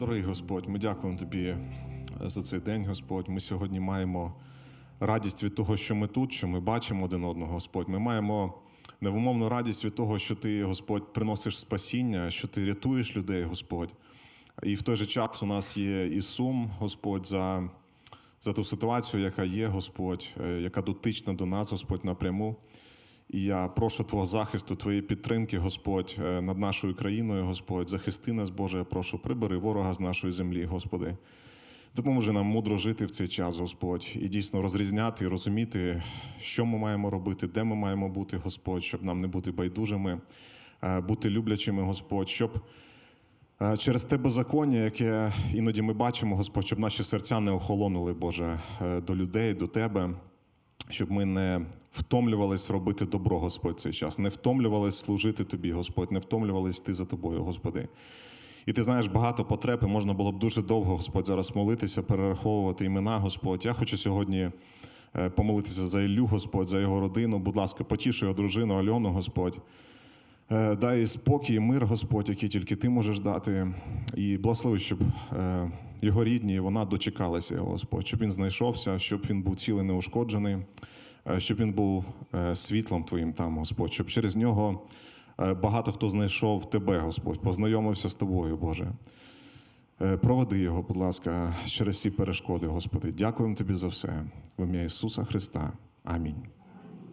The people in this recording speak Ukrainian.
Дорогий Господь, ми дякуємо Тобі за цей день, Господь. Ми сьогодні маємо радість від того, що ми тут, що ми бачимо один одного, Господь. Ми маємо невимовну радість від того, що Ти, Господь, приносиш спасіння, що Ти рятуєш людей, Господь. І в той же час у нас є і сум, Господь, за, за ту ситуацію, яка є, Господь, е, яка дотична до нас, Господь, напряму. І я прошу Твого захисту, Твоєї підтримки, Господь, е, над нашою країною, Господь. Захисти нас, Боже, я прошу, прибери ворога з нашої землі, Господи. Допоможи нам мудро жити в цей час, Господь, і дійсно розрізняти і розуміти, що ми маємо робити, де ми маємо бути, Господь, щоб нам не бути байдужими, е, бути люблячими, Господь, щоб е, через те беззаконня, яке іноді ми бачимо, Господь, щоб наші серця не охолонули, Боже, до людей, до Тебе щоб ми не втомлювались робити добро, Господь, цей час, не втомлювались служити Тобі, Господь, не втомлювались йти за Тобою, Господи. І ти знаєш багато потреб, і можна було б дуже довго, Господь, зараз молитися, перераховувати імена, Господь. Я хочу сьогодні е, помолитися за Іллю, Господь, за його родину. Будь ласка, потіши його дружину Альону, Господь. Е, Дай спокій, мир, Господь, який тільки ти можеш дати. І благослови, щоб е, його рідні, вона дочекалася його, Господь, щоб він знайшовся, щоб він був цілий неушкоджений, е, щоб він був світлом Твоїм там, Господь, щоб через нього багато хто знайшов Тебе, Господь, познайомився з Тобою, Боже. Проведи його, будь ласка, через ці перешкоди, Господи. Дякуємо Тобі за все. В ім'я Ісуса Христа. Амінь.